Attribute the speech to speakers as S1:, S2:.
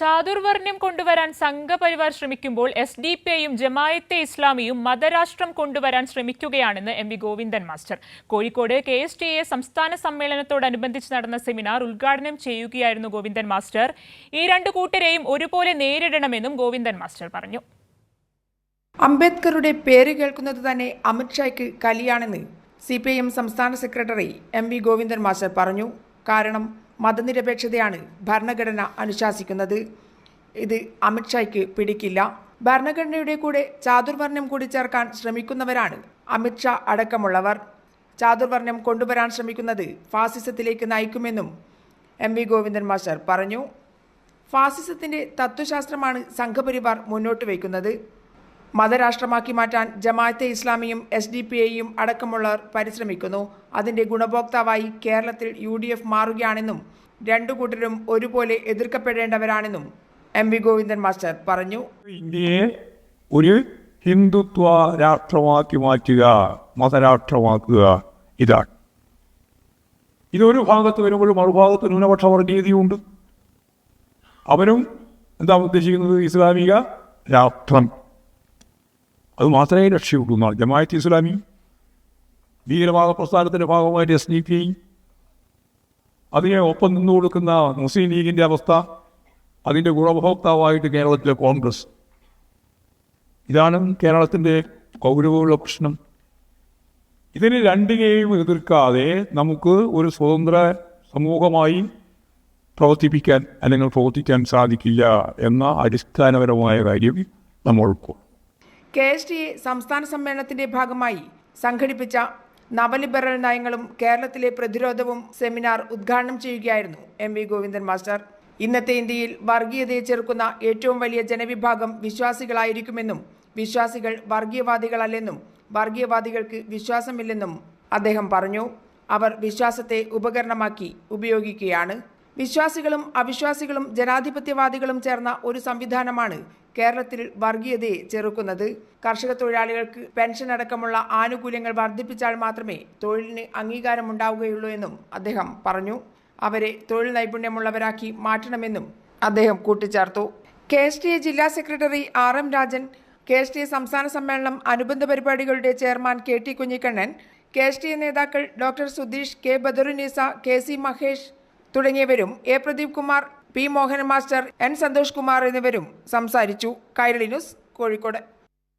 S1: ചാതുർവർണ്യം കൊണ്ടുവരാൻ സംഘപരിവാർ ശ്രമിക്കുമ്പോൾ S D P ഐയും ജമായത്തെ ഇസ്ലാമിയും മതരാഷ്ട്രം കൊണ്ടുവരാൻ ശ്രമിക്കുകയാണെന്ന് M V Govindan master. Kozhikode K S T A സംസ്ഥാന സമ്മേളനത്തോടനുബന്ധിച്ച് നടന്ന സെമിനാർ ഉദ്ഘാടനം ചെയ്യുകയായിരുന്നു ഗോവിന്ദൻ മാസ്റ്റർ. ഈ രണ്ട് കൂട്ടരെയും ഒരുപോലെ നേരിടണമെന്നും ഗോവിന്ദൻ മാസ്റ്റർ പറഞ്ഞു.
S2: അംബേദ്കറുടെ പേര് കേൾക്കുന്നത് തന്നെ അമിത്ഷായ്ക്ക് കലിയാണെന്ന് സി പി ഐ എം സംസ്ഥാന secretary M V Govindan master പറഞ്ഞു. കാരണം മതനിരപേക്ഷതയാണ് ഭരണഘടന അനുശാസിക്കുന്നത്. ഇത് അമിത്ഷായ്ക്ക് പിടിക്കില്ല. ഭരണഘടനയുടെ കൂടെ ചാതുർവർണം കൂടി ചേർക്കാൻ ശ്രമിക്കുന്നവരാണ് അമിത്ഷാ അടക്കമുള്ളവർ. ചാതുർവർണം കൊണ്ടുവരാൻ ശ്രമിക്കുന്നത് ഫാസിസത്തിലേക്ക് നയിക്കുമെന്നും എം വി ഗോവിന്ദൻ മാസ്റ്റർ പറഞ്ഞു. ഫാസിസത്തിന്റെ തത്വശാസ്ത്രമാണ് സംഘപരിവാർ മുന്നോട്ട് വയ്ക്കുന്നത്. മതരാഷ്ട്രമാക്കി മാറ്റാൻ ജമാഅത്തെ ഇസ്ലാമിയും എസ് ഡി പി ഐയും അടക്കമുള്ളവർ പരിശ്രമിക്കുന്നു. അതിന്റെ ഗുണഭോക്താവായി കേരളത്തിൽ യു ഡി എഫ് മാറുകയാണെന്നും രണ്ടു കൂട്ടരും ഒരുപോലെ എതിർക്കപ്പെടേണ്ടവരാണെന്നും എം വി ഗോവിന്ദൻ മാസ്റ്റർ പറഞ്ഞു.
S3: ഇന്ത്യയെ ഒരു ഹിന്ദുത്വ രാഷ്ട്രമാക്കി മാറ്റുക മതരാഷ്ട്രമാക്കുക ഇതാണ്. ഇതൊരു ഭാഗത്ത് വരുമ്പോൾ മറുഭാഗത്ത് ന്യൂനപക്ഷ വർഗീയതയുണ്ട്. അവരും എന്താ ഉദ്ദേശിക്കുന്നത്? ഇസ്ലാമിക രാഷ്ട്രം. അത് മാത്രമേ എന്നാണ് ജമായത്ത് ഇസ്ലാമി ഭീകരവാദ പ്രസ്ഥാനത്തിന്റെ ഭാഗമായിട്ട് എസ് ഡി പി അതിനെ ഒപ്പം നിന്നു കൊടുക്കുന്ന മുസ്ലിം ലീഗിന്റെ അവസ്ഥ അതിന്റെ ഗുണഭോക്താവായിട്ട് കേരളത്തിലെ കോൺഗ്രസ്. ഇതാണ് കേരളത്തിന്റെ ഗൗരവമുള്ള പ്രശ്നം. ഇതിന് രണ്ടിനെയും എതിർക്കാതെ നമുക്ക് ഒരു സ്വതന്ത്ര സമൂഹമായി പ്രവർത്തിപ്പിക്കാൻ അല്ലെങ്കിൽ പ്രവർത്തിക്കാൻ സാധിക്കില്ല എന്ന അടിസ്ഥാനപരമായ കാര്യം നമ്മൾക്ക്
S2: കെ എസ് ടി എ സംസ്ഥാന സമ്മേളനത്തിന്റെ ഭാഗമായി സംഘടിപ്പിച്ച നവലിബറൽ നയങ്ങളും കേരളത്തിലെ പ്രതിരോധവും സെമിനാർ ഉദ്ഘാടനം ചെയ്യുകയായിരുന്നു എം വി ഗോവിന്ദൻ മാസ്റ്റർ. ഇന്നത്തെ ഇന്ത്യയിൽ വർഗീയതയെ ചെറുക്കുന്ന ഏറ്റവും വലിയ ജനവിഭാഗം വിശ്വാസികളായിരിക്കുമെന്നും വിശ്വാസികൾ വർഗീയവാദികളല്ലെന്നും വർഗീയവാദികൾക്ക് വിശ്വാസമില്ലെന്നും അദ്ദേഹം പറഞ്ഞു. അവർ വിശ്വാസത്തെ ഉപകരണമാക്കി ഉപയോഗിക്കുകയാണ്. വിശ്വാസികളും അവിശ്വാസികളും ജനാധിപത്യവാദികളും ചേർന്ന ഒരു സംവിധാനമാണ് കേരളത്തിൽ വർഗീയതയെ ചെറുക്കുന്നത്. കർഷക തൊഴിലാളികൾക്ക് പെൻഷൻ അടക്കമുള്ള ആനുകൂല്യങ്ങൾ വർദ്ധിപ്പിച്ചാൽ മാത്രമേ തൊഴിലിന് അംഗീകാരമുണ്ടാവുകയുള്ളൂ എന്നും അദ്ദേഹം പറഞ്ഞു. അവരെ തൊഴിൽ നൈപുണ്യമുള്ളവരാക്കി മാറ്റണമെന്നും അദ്ദേഹം കൂട്ടിച്ചേർത്തു. കെ എസ് ടി എ ജില്ലാ secretary R M Rajan K S T A സംസ്ഥാന സമ്മേളനം അനുബന്ധ പരിപാടികളുടെ chairman K T Kunhikannan K S T A നേതാക്കൾ doctor Sudheesh K Badarunisa K C Mahesh തുടങ്ങിയവരും A Pradeep Kumar P Mohan master N Santhosh Kumar എന്നിവരും സംസാരിച്ചു. Kairali news Kozhikode.